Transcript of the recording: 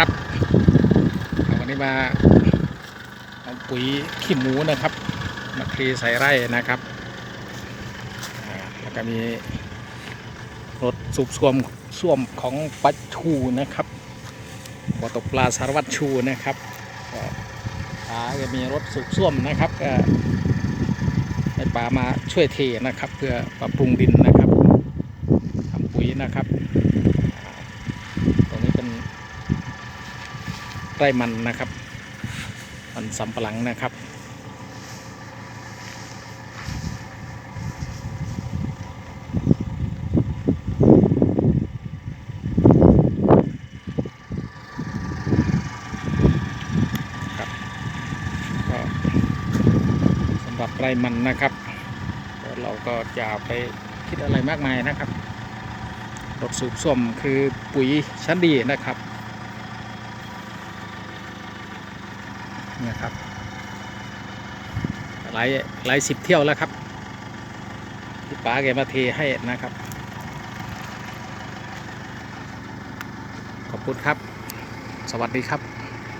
ครับ วันนี้มาเอาปุ๋ยขี้หมูนะครับ มาเทใส่ไร่นะครับแล้วก็มีรถสูบซ่วมซ่วมของปัจชูนะครับบ่อตกปลาสารวัตรชูนะครับก็ป๋าจะมีรถสูบซ่วมนะครับให้ป๋ามาช่วยเทนะครับ เพื่อปรับปรุงดินนะครับทำปุ๋ยนะครับ ตรงนี้เป็น ไร่มันนะครับ มันสำปะหลังนะครับครับก็สำหรับไร่มันนะครับเดี๋ยวเราก็จะไปคิดอะไรมากมายนะครับรถสูบส้วมคือปุ๋ยชั้นดีนะครับ นะครับหลายหลายสิบเที่ยวแล้วครับที่ป๋าแกมาเทให้นะครับ ขอบคุณครับ สวัสดีครับ